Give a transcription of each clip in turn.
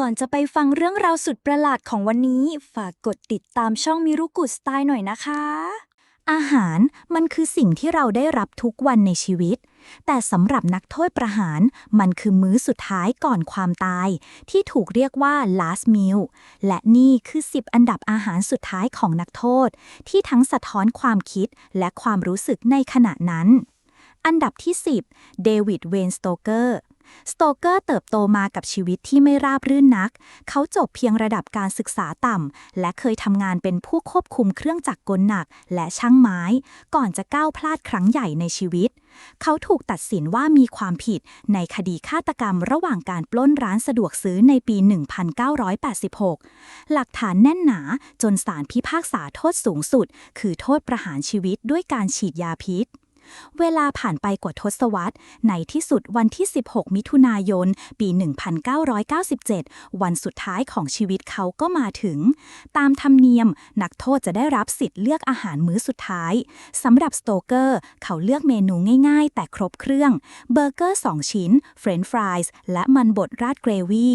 ก่อนจะไปฟังเรื่องราวสุดประหลาดของวันนี้ ฝากกดติดตามช่องมิรุกุสไตล์หน่อยนะคะ อาหารมันคือสิ่งที่เราได้รับทุกวันในชีวิต แต่สำหรับนักโทษประหาร มันคือมื้อสุดท้ายก่อนความตาย ที่ถูกเรียกว่า last meal และนี่คือ 10 อันดับอาหารสุดท้ายของนักโทษ ที่ทั้งสะท้อนความคิดและความรู้สึกในขณะนั้น อันดับที่ 10 เดวิด เวนสโตเกอร์ สโตเกอร์เติบโตมากับชีวิตที่ไม่ราบรื่นนัก เขาจบเพียงระดับการศึกษาต่ำ และเคยทำงานเป็นผู้ควบคุมเครื่องจักรกลหนัก และช่างไม้ ก่อนจะก้าวพลาดครั้งใหญ่ในชีวิต เขาถูกตัดสินว่ามีความผิดในคดีฆาตกรรมระหว่างการปล้นร้านสะดวกซื้อในปี 1986 หลักฐานแน่นหนาจนศาลพิพากษาโทษสูงสุด คือโทษประหารชีวิตด้วยการฉีดยาพิษ เวลาผ่านไปกว่าทศวรรษ ในที่สุดวันที่ 16 มิถุนายน ปี 1997 วันสุดท้ายของชีวิตเขาก็มาถึง ตามธรรมเนียม นักโทษจะได้รับสิทธิ์เลือกอาหารมื้อสุดท้าย สำหรับสโตเกอร์ เขาเลือกเมนูง่ายๆ แต่ครบเครื่อง เบอร์เกอร์ 2 ชิ้น เฟรนช์ฟรายส์ และมันบดราดเกรวี่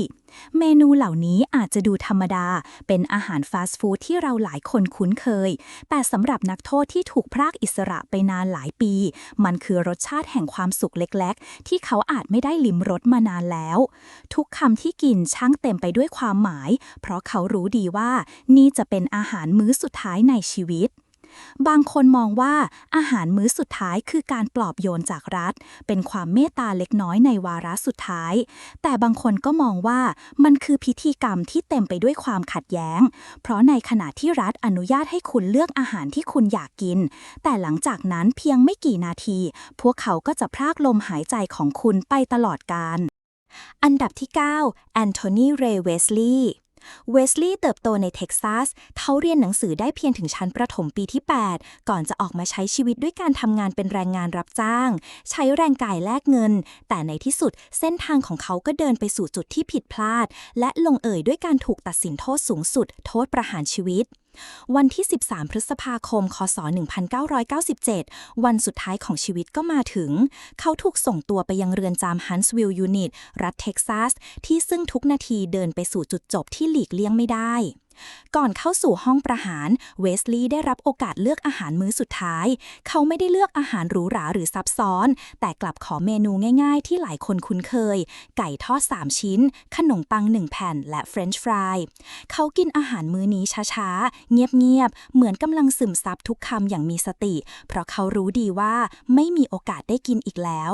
เมนูเหล่านี้อาจจะดูธรรมดา เป็นอาหารฟาสต์ฟู้ดที่เราหลายคนคุ้นเคย แต่สำหรับนักโทษที่ถูกพรากอิสระไปนานหลายปี มันคือรสชาติแห่งความสุขเล็กๆ ที่เขาอาจไม่ได้ลิ้มรสมานานแล้ว ทุกคำที่กินช่างเต็มไปด้วยความหมาย เพราะเขารู้ดีว่านี่จะเป็นอาหารมื้อสุดท้ายในชีวิต บางคนมองว่าอาหารมื้อสุดท้ายคือการปลอบโยนจากรัฐ เป็นความเมตตาเล็กน้อยในวาระสุดท้าย แต่บางคนก็มองว่ามันคือพิธีกรรมที่เต็มไปด้วยความขัดแย้ง เพราะในขณะที่รัฐอนุญาตให้คุณเลือกอาหารที่คุณอยากกิน แต่หลังจากนั้นเพียงไม่กี่นาที พวกเขาก็จะพรากลมหายใจของคุณไปตลอดกาลอันดับที่ 9 แอนโทนี เรเวสลีย์ เวสลีย์เติบโตในเท็กซัส เขาเรียนหนังสือได้เพียงถึงชั้นประถมปีที่ 8 ก่อนจะออกมาใช้ชีวิตด้วยการทำงานเป็นแรงงานรับจ้าง ใช้แรงกายแลกเงิน แต่ในที่สุดเส้นทางของเขาก็เดินไปสู่จุดที่ผิดพลาด และลงเอยด้วยการถูกตัดสินโทษสูงสุด โทษประหารชีวิต วันที่ 13 พฤษภาคม คศ 1997 วันสุดท้ายของชีวิตก็มาถึง เขาถูกส่งตัวไปยังเรือนจำฮันส์วิลล์ยูนิต รัฐเท็กซัส ที่ซึ่งทุกนาทีเดินไปสู่จุดจบที่หลีกเลี่ยงไม่ได้ ก่อนเข้าสู่ห้องประหารเวสลีย์ได้รับโอกาสเลือกอาหารมื้อสุดท้าย เขาไม่ได้เลือกอาหารหรูหราหรือซับซ้อน แต่กลับขอเมนูง่าย ๆ ที่หลายคนคุ้นเคย ไก่ทอด 3 ชิ้น ขนมปัง 1 แผ่น และเฟรนช์ฟรายเขากินอาหารมื้อนี้ช้าๆ เงียบๆ เหมือนกำลังซึมซับทุกคำอย่างมีสติ เพราะเขารู้ดีว่าไม่มีโอกาสได้กินอีกแล้ว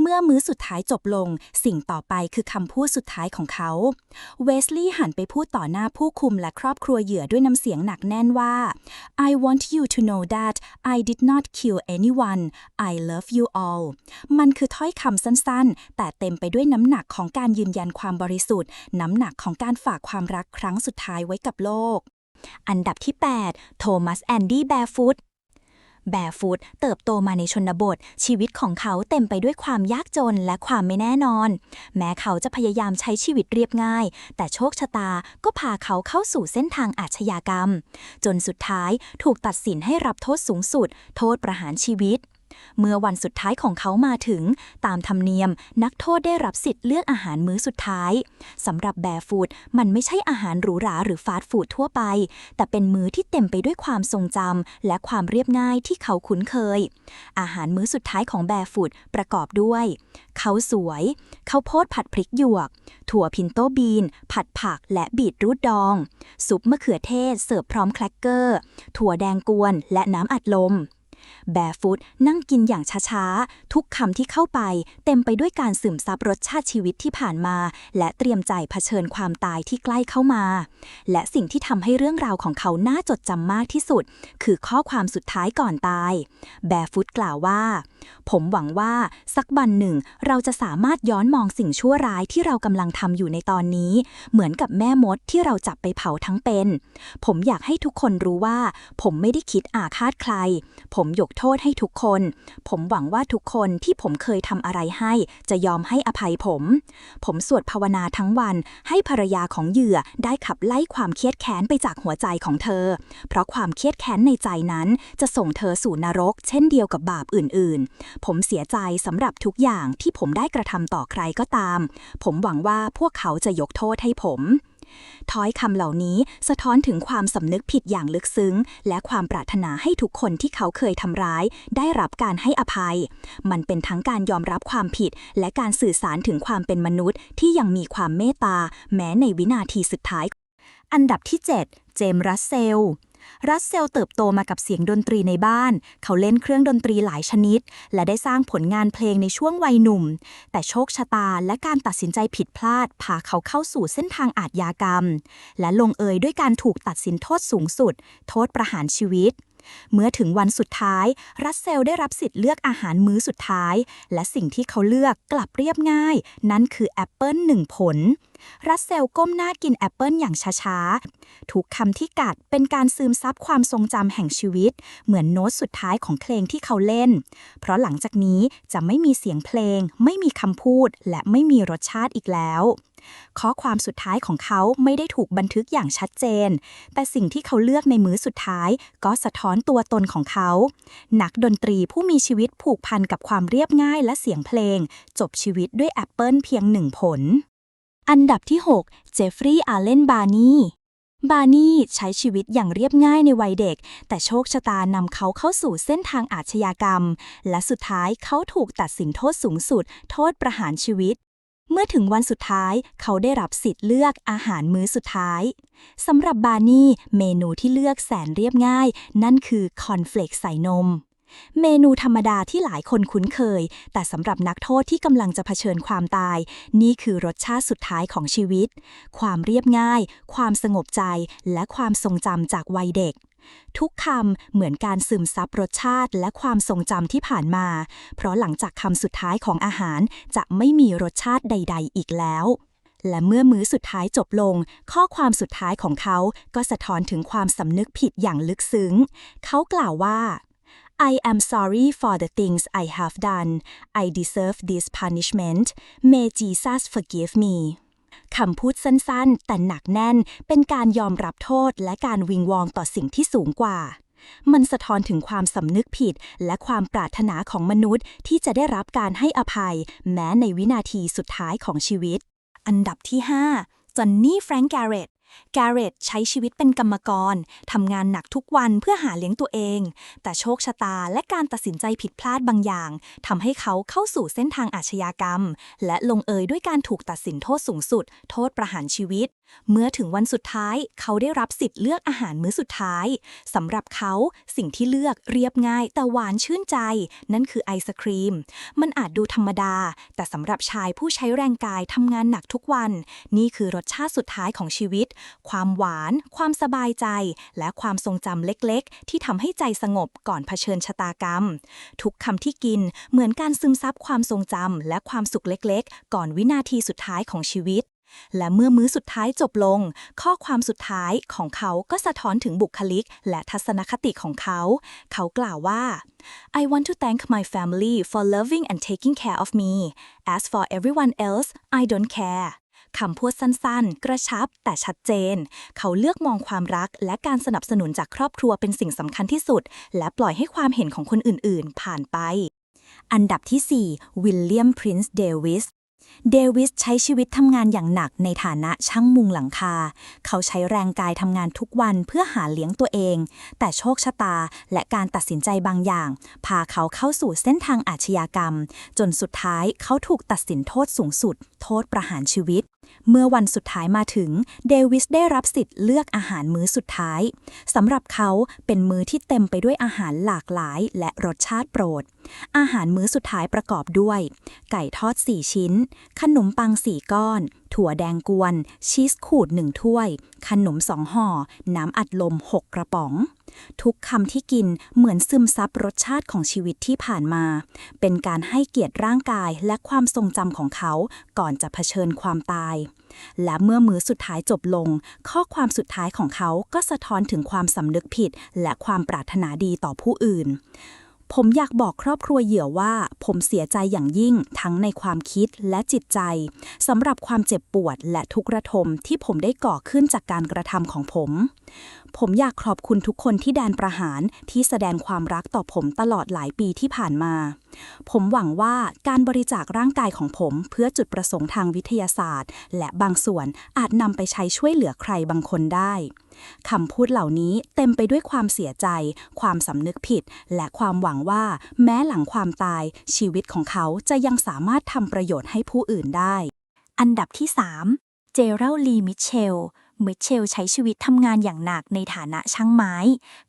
เมื่อมื้อสุดท้ายจบลง สิ่งต่อไปคือคำพูดสุดท้ายของเขา เวสลีย์หันไปพูดต่อหน้าผู้คุมและครอบครัวเหยื่อด้วยน้ำเสียงหนักแน่นว่า I want you to know that I did not kill anyone I love you all มันคือถ้อยคำสั้นๆ แต่เต็มไปด้วยน้ำหนักของการยืนยันความบริสุทธิ์ น้ำหนักของการฝากความรักครั้งสุดท้ายไว้กับโลก อันดับที่ 8 โทมัสแอนดี้แบร์ฟุต แบฟูดเติบโตมาในชนบท ชีวิตของเขาเต็มไปด้วยความยากจนและความไม่แน่นอน แม้เขาจะพยายามใช้ชีวิตเรียบง่าย แต่โชคชะตาก็พาเขาเข้าสู่เส้นทางอาชญากรรม จนสุดท้ายถูกตัดสินให้รับโทษสูงสุด โทษประหารชีวิต เมื่อวันสุดท้ายของเขามาถึง ตามธรรมเนียม นักโทษได้รับสิทธิ์เลือกอาหารมื้อสุดท้ายสำหรับแบร์ฟูดมันไม่ใช่อาหารหรูหราหรือฟาสต์ฟู้ดทั่วไป แต่เป็นมื้อที่เต็มไปด้วยความทรงจำและความเรียบง่ายที่เขาคุ้นเคย อาหารมื้อสุดท้ายของแบร์ฟูดประกอบด้วยเขาวสวยข้าวโพดผัดพริกหยวก ถั่วพินโตบีน ผัดผักและบีทรูทดอง ซุปมะเขือเทศเสิร์ฟพร้อมแคลกเกอร์ ถั่วแดงกวนและน้ำอัดลม แบฟุตนั่งกินอย่างช้าๆ ทุกคำที่เข้าไป เต็มไปด้วยการซึมซับรสชาติชีวิตที่ผ่านมา และเตรียมใจเผชิญความตายที่ใกล้เข้ามา และสิ่งที่ทำให้เรื่องราวของเขาน่าจดจำมากที่สุด คือข้อความสุดท้ายก่อนตาย แบฟุตกล่าวว่า ผมหวังว่าสักวันหนึ่ง เราจะสามารถย้อนมองสิ่งชั่วร้ายที่เรากำลังทำอยู่ในตอนนี้ เหมือนกับแม่มดที่เราจับไปเผาทั้งเป็น ผมอยากให้ทุกคนรู้ว่า ผมไม่ได้คิดอาฆาตใคร ผมยกโทษให้ทุกคน ผมหวังว่าทุกคนที่ผมเคยทำอะไรให้ จะยอมให้อภัยผม ผมสวดภาวนาทั้งวันให้ภรรยาของเหยื่อได้ขับไล่ความเครียดแค้นไปจากหัวใจของเธอ เพราะความเครียดแค้นในใจนั้น จะส่งเธอสู่นรก เช่นเดียวกับบาปอื่น ๆ ผมเสียใจสำหรับทุกอย่างที่ผมได้กระทำต่อใครก็ตาม ผมหวังว่าพวกเขาจะยกโทษให้ผม ถ้อยคำเหล่านี้สะท้อนถึงความสำนึกผิดอย่างลึกซึ้ง และความปรารถนาให้ทุกคนที่เขาเคยทำร้าย ได้รับการให้อภัย มันเป็นทั้งการยอมรับความผิด และการสื่อสารถึงความเป็นมนุษย์ ที่ยังมีความเมตตา แม้ในวินาทีสุดท้าย อันดับที่ 7 เจมส์รัสเซล รัสเซลเติบโตมากับเสียงดนตรีในบ้าน เขาเล่นเครื่องดนตรีหลายชนิด และได้สร้างผลงานเพลงในช่วงวัยหนุ่ม แต่โชคชะตาและการตัดสินใจผิดพลาด พาเขาเข้าสู่เส้นทางอาทยากรรม และลงเอยด้วยการถูกตัดสินโทษสูงสุด โทษประหารชีวิต เมื่อถึงวันสุดท้าย รัสเซลได้รับสิทธิ์เลือกอาหารมื้อสุดท้าย และสิ่งที่เขาเลือกกลับเรียบง่าย นั่นคือแอปเปิลหนึ่งผล รัสเซลก้มหน้ากินแอปเปิลอย่างช้าๆ ทุกคำที่กัดเป็นการซึมซับความทรงจำแห่งชีวิต เหมือนโน้ตสุดท้ายของเพลงที่เขาเล่น เพราะหลังจากนี้จะไม่มีเสียงเพลง ไม่มีคำพูด และไม่มีรสชาติอีกแล้ว ข้อความสุดท้ายของเขาไม่ได้ถูกบันทึกอย่างชัดเจน แต่สิ่งที่เขาเลือกในมื้อสุดท้าย ก็สะท้อนตัวตนของเขา นักดนตรีผู้มีชีวิตผูกพันกับความเรียบง่ายและเสียงเพลง จบชีวิตด้วยแอปเปิลเพียงหนึ่งผล อันดับที่ 6 เจฟฟรีย์อาเลนบาร์นีบาร์นีใช้ชีวิตอย่างเรียบง่ายในวัยเด็ก แต่โชคชะตานำเขาเข้าสู่เส้นทางอาชญากรรม และสุดท้ายเขาถูกตัดสินโทษสูงสุด โทษประหารชีวิต เมื่อถึงวันสุดท้ายเขาได้รับสิทธิ์เลือกอาหารมื้อสุดท้ายสำหรับบาร์นี่เมนูที่เลือกแสนเรียบง่าย นั่นคือคอนเฟลกใส่นม เมนูธรรมดาที่หลายคนคุ้นเคย แต่สำหรับนักโทษที่กำลังจะเผชิญความตาย นี่คือรสชาติสุดท้ายของชีวิต ความเรียบง่าย ความสงบใจ และความทรงจำจากวัยเด็ก ทุกคำเหมือนการซึมซับรสชาติและความทรงจำที่ผ่านมา เพราะหลังจากคำสุดท้ายของอาหารจะไม่มีรสชาติใด ๆ อีกแล้วและเมื่อมื้อสุดท้ายจบลง ข้อความสุดท้ายของเขาก็สะท้อนถึงความสำนึกผิดอย่างลึกซึ้ง เขากล่าวว่า I am sorry for the things I have done. I deserve this punishment. May Jesus forgive me. คำพูดสั้นๆ แต่หนักแน่น เป็นการยอมรับโทษและการวิงวองต่อสิ่งที่สูงกว่า มันสะท้อนถึงความสำนึกผิด และความปรารถนาของมนุษย์ที่จะได้รับการให้อภัย แม้ในวินาทีสุดท้ายของชีวิต อันดับที่ 5 จอนนี่ แฟรงก์ แกเรต แกเรตใช้ชีวิตเป็นกรรมกรทำงานหนักทุกวันเพื่อหาเลี้ยงตัวเอง แต่โชคชะตาและการตัดสินใจผิดพลาดบางอย่างทำให้เขาเข้าสู่เส้นทางอาชญากรรม และลงเอยด้วยการถูกตัดสินโทษสูงสุด โทษประหารชีวิตเมื่อถึงวันสุดท้ายเขาได้รับสิทธิ์เลือกอาหารมื้อสุดท้ายสำหรับเขาสิ่งที่เลือกเรียบง่ายแต่หวานชื่นใจ นั่นคือไอศครีม มันอาจดูธรรมดา แต่สำหรับชายผู้ใช้แรงกายทำงานหนักทุกวัน นี่คือรสชาติสุดท้ายของชีวิต ความหวาน ความสบายใจ และความทรงจำเล็กๆ ที่ทำให้ใจสงบก่อนเผชิญชะตากรรม ทุกคำที่กินเหมือนการซึมซับความทรงจำและความสุขเล็กๆ ก่อนวินาทีสุดท้ายของชีวิต และเมื่อมื้อสุดท้ายจบลง ข้อความสุดท้ายของเขาก็สะท้อนถึงบุคลิก และทัศนคติของเขา เขากล่าวว่า I want to thank my family for loving and taking care of me. As for everyone else, I don't care. คำพูดสั้นๆ กระชับแต่ชัดเจน เขาเลือกมองความรักและการสนับสนุนจากครอบครัวเป็นสิ่งสำคัญที่สุด และปล่อยให้ความเห็นของคนอื่นๆ ผ่านไป อันดับที่ 4 วิลเลียม พรินซ์ เดวิส เดวิสใช้ชีวิตทำงานอย่างหนักในฐานะช่างมุงหลังคา เขาใช้แรงกายทำงานทุกวันเพื่อหาเลี้ยงตัวเอง แต่โชคชะตาและการตัดสินใจบางอย่าง พาเขาเข้าสู่เส้นทางอาชญากรรม จนสุดท้ายเขาถูกตัดสินโทษสูงสุด โทษประหารชีวิต เมื่อวันสุดท้ายมาถึง เดวิสได้รับสิทธิ์เลือกอาหารมื้อสุดท้ายสำหรับเขาเป็นมื้อที่เต็มไปด้วยอาหารหลากหลาย และรสชาติโปรด อาหารมื้อสุดท้ายประกอบด้วย ไก่ทอด 4 ชิ้น ขนมปัง 4 ก้อน ถั่วแดงกวน ชีสขูด 1 ถ้วย ขนม 2 ห่อ น้ำอัดลม 6 กระป๋อง ทุกคำที่กินเหมือนซึมซับรสชาติของชีวิตที่ผ่านมา เป็นการให้เกียรติร่างกายและความทรงจำของเขาก่อนจะเผชิญความตาย และเมื่อมื้อสุดท้ายจบลง ข้อความสุดท้ายของเขาก็สะท้อนถึงความสำนึกผิด และความปรารถนาดีต่อผู้อื่น ผมอยากบอกครอบครัวเหยื่อว่า ผมเสียใจอย่างยิ่งทั้งในความคิดและจิตใจสำหรับความเจ็บปวดและทุกข์ระทมที่ผมได้ก่อขึ้นจากการกระทำของผม ผมอยากขอบคุณทุกคนที่แดนประหารที่แสดงความรักต่อผมตลอดหลายปีที่ผ่านมา ผมหวังว่าการบริจาคร่างกายของผมเพื่อจุดประสงค์ทางวิทยาศาสตร์ และบางส่วนอาจนำไปใช้ช่วยเหลือใครบางคนได้ คำพูดเหล่านี้เต็มไปด้วยความเสียใจ ความสำนึกผิด และความหวังว่า แม้หลังความตาย ชีวิตของเขาจะยังสามารถทำประโยชน์ให้ผู้อื่นได้ อันดับที่ 3 เจเรลลีมิเชลมิเชลใช้ชีวิตทำงานอย่างหนักในฐานะช่างไม้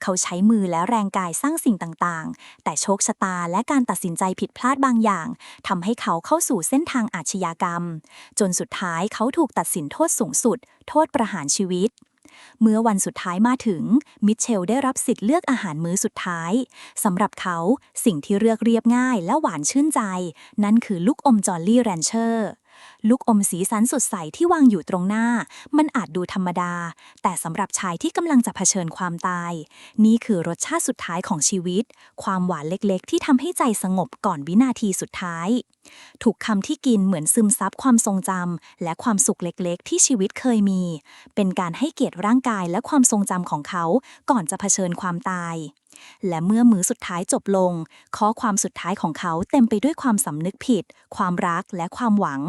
เขาใช้มือและแรงกายสร้างสิ่งต่างๆ แต่โชคชะตาและการตัดสินใจผิดพลาดบางอย่างทำให้เขาเข้าสู่เส้นทางอาชญากรรม จนสุดท้ายเขาถูกตัดสินโทษสูงสุด โทษประหารชีวิต เมื่อวันสุดท้ายมาถึง มิเชลได้รับสิทธิ์เลือกอาหารมื้อสุดท้ายสำหรับเขาสิ่งที่เลือกเรียบง่ายและหวานชื่นใจ นั่นคือลูกอมจอลลี่แรนเชอร์ ลูกอมสีสันสดใสที่วางอยู่ตรงหน้า มันอาจดูธรรมดา แต่สำหรับชายที่กำลังจะเผชิญความตาย นี่คือรสชาติสุดท้ายของชีวิต ความหวานเล็กๆ ที่ทำให้ใจสงบก่อนวินาทีสุดท้าย ถูกคำที่กินเหมือนซึมซับความทรงจำและความสุขเล็กๆ ที่ชีวิตเคยมี เป็นการให้เกียรติร่างกายและความทรงจำของเขา ก่อนจะเผชิญความตาย และเมื่อมือสุดท้ายจบลง ข้อความสุดท้ายของเขาเต็มไปด้วยความสำนึกผิด ความรักและความหวัง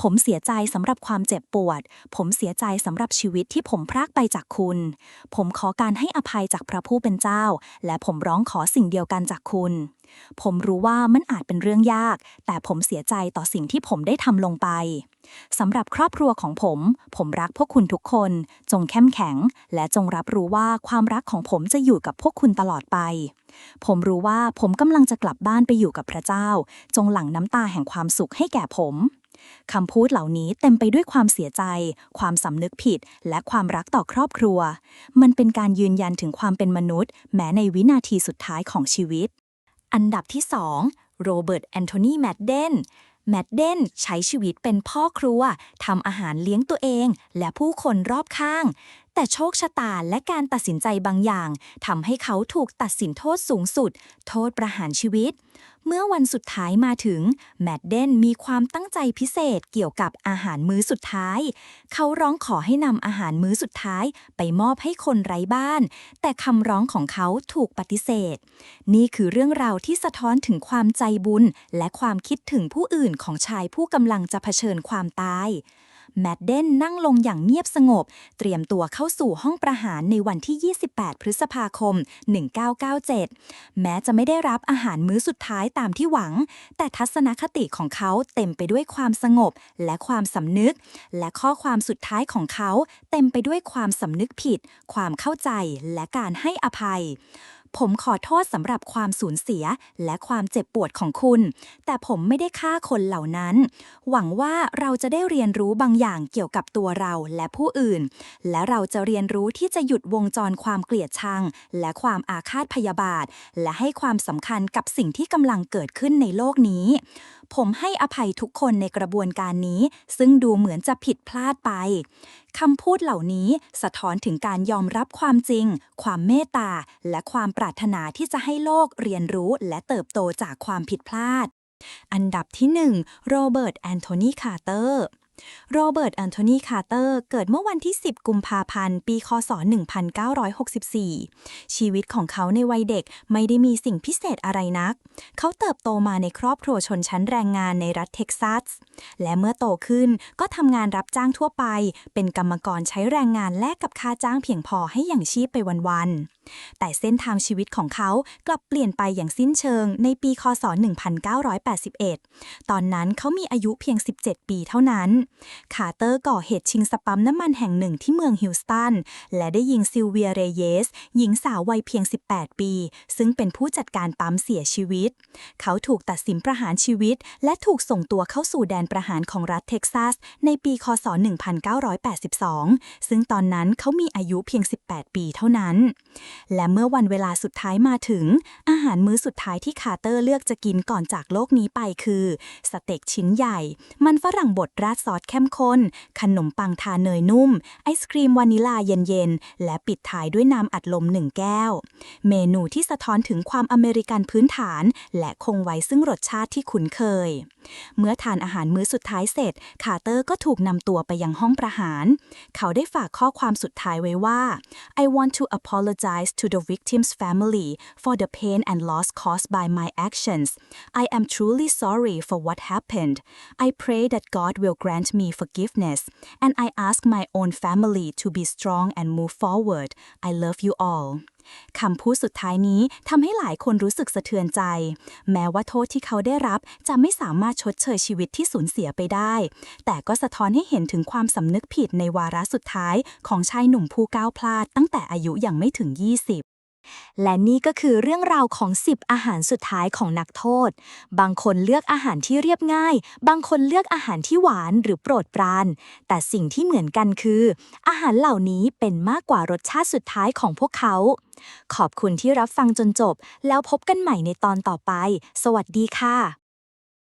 ผมเสียใจสำหรับความเจ็บปวด ผมเสียใจสำหรับชีวิตที่ผมพรากไปจากคุณ ผมขอการให้อภัยจากพระผู้เป็นเจ้า และผมร้องขอสิ่งเดียวกันจากคุณ ผมรู้ว่ามันอาจเป็นเรื่องยาก แต่ผมเสียใจต่อสิ่งที่ผมได้ทำลงไปสำหรับครอบครัวของผม ผมรักพวกคุณทุกคน จงเข้มแข็ง และจงรับรู้ว่าความรักของผมจะอยู่กับพวกคุณตลอดไป ผมรู้ว่าผมกำลังจะกลับบ้านไปอยู่กับพระเจ้า จงหลั่งน้ำตาแห่งความสุขให้แก่ผม คำพูดเหล่านี้เต็มไปด้วยความเสียใจ ความสำนึกผิด และความรักต่อครอบครัว มันเป็นการยืนยันถึงความเป็นมนุษย์ แม้ในวินาทีสุดท้ายของชีวิต อันดับที่ 2 โรเบิร์ตแอนโทนีแมดเดนแมดเดนใช้ชีวิตเป็นพ่อครัวทำอาหารเลี้ยงตัวเอง และผู้คนรอบข้าง แต่โชคชะตาและการตัดสินใจบางอย่างทำให้เขาถูกตัดสินโทษสูงสุด โทษประหารชีวิต เมื่อวันสุดท้ายมาถึง แมดเดนมีความตั้งใจพิเศษเกี่ยวกับอาหารมื้อสุดท้าย เขาร้องขอให้นำอาหารมื้อสุดท้ายไปมอบให้คนไร้บ้าน แต่คำร้องของเขาถูกปฏิเสธ นี่คือเรื่องราวที่สะท้อนถึงความใจบุญ และความคิดถึงผู้อื่นของชายผู้กำลังจะเผชิญความตาย แมดเดนนั่งลงอย่างเงียบสงบ เตรียมตัวเข้าสู่ห้องประหารในวันที่ 28 พฤษภาคม 1997 แม้จะไม่ได้รับอาหารมื้อสุดท้ายตามที่หวัง แต่ทัศนคติของเขาเต็มไปด้วยความสงบและความสำนึก และข้อความสุดท้ายของเขาเต็มไปด้วยความสำนึกผิด ความเข้าใจและการให้อภัย ผมขอโทษสำหรับความสูญเสียและความเจ็บปวดของคุณ แต่ผมไม่ได้ฆ่าคนเหล่านั้น หวังว่าเราจะได้เรียนรู้บางอย่างเกี่ยวกับตัวเราและผู้อื่น และเราจะเรียนรู้ที่จะหยุดวงจรความเกลียดชัง และความอาฆาตพยาบาท และให้ความสำคัญกับสิ่งที่กำลังเกิดขึ้นในโลกนี้ผมให้อภัยทุกคนในกระบวนการนี้ ซึ่งดูเหมือนจะผิดพลาดไปคำพูดเหล่านี้สะท้อนถึงการยอมรับความจริง ความเมตตา และความปรารถนาที่จะให้โลกเรียนรู้และเติบโตจากความผิดพลาด อันดับที่ 1 โรเบิร์ตแอนโทนีคาร์เตอร์ โรเบิร์ตแอนโทนีคาร์เตอร์เกิดเมื่อวันที่ 10 กุมภาพันธ์ ปีคศ 1964 ชีวิตของเขาในวัยเด็กไม่ได้มีสิ่งพิเศษอะไรนัก เขาเติบโตมาในครอบครัวชนชั้นแรงงานในรัฐเท็กซัส และเมื่อโตขึ้นก็ทำงานรับจ้างทั่วไป เป็นกรรมกรใช้แรงงานแลกกับค่าจ้างเพียงพอให้อย่างชีพไปวันๆแต่เส้นทางชีวิตของเขากลับเปลี่ยนไปอย่างสิ้นเชิงในปีคศ 1981 ตอนนั้นเขามีอายุเพียง 17 ปีเท่านั้น คาร์เตอร์ก่อเหตุชิงสปั๊มน้ำมันแห่งหนึ่งที่เมืองฮิวสตัน และได้ยิงซิลเวียเรเยส หญิงสาววัยเพียง 18 ปี ซึ่งเป็นผู้จัดการปั๊มเสียชีวิต เขาถูกตัดสินประหารชีวิต และถูกส่งตัวเข้าสู่แดนประหารของรัฐเท็กซัส ในปีคศ 1982 ซึ่งตอนนั้นเขามีอายุเพียง 18 ปีเท่านั้นและเมื่อวันเวลาสุดท้ายมาถึง อาหารมื้อสุดท้ายที่คาร์เตอร์เลือกจะกินก่อนจากโลกนี้ไปคือ สเต็กชิ้นใหญ่ มันฝรั่งบดราดซอสเข้มข้น ขนมปังทาเนยนุ่ม ไอศครีมวานิลาเย็นๆ และปิดท้ายด้วยน้ำอัดลมหนึ่งแก้ว เมนูที่สะท้อนถึงความอเมริกันพื้นฐาน และคงไว้ซึ่งรสชาติที่คุ้นเคย เมื่อทานอาหารมื้อสุดท้ายเสร็จ คาร์เตอร์ก็ถูกนำตัวไปยังห้องประหาร เขาได้ฝากข้อความสุดท้ายไว้ว่า I want to apologize apologize to the victim's family for the pain and loss caused by my actions. I am truly sorry for what happened. I pray that God will grant me forgiveness, and I ask my own family to be strong and move forward. I love you all. คำพูดสุดท้ายนี้ทำให้หลายคนรู้สึกสะเทือนใจ แม้ว่าโทษที่เขาได้รับจะไม่สามารถชดเชยชีวิตที่สูญเสียไปได้ แต่ก็สะท้อนให้เห็นถึงความสำนึกผิดในวาระสุดท้ายของชายหนุ่มผู้ก้าวพลาดตั้งแต่อายุยังไม่ถึง 20 และนี่ก็คือเรื่องราวของ 10 อาหารสุดท้ายของนักโทษ บางคนเลือกอาหารที่เรียบง่าย บางคนเลือกอาหารที่หวานหรือโปรดปราน แต่สิ่งที่เหมือนกันคือ อาหารเหล่านี้เป็นมากกว่ารสชาติสุดท้ายของพวกเขา ขอบคุณที่รับฟังจนจบ แล้วพบกันใหม่ในตอนต่อไป สวัสดีค่ะ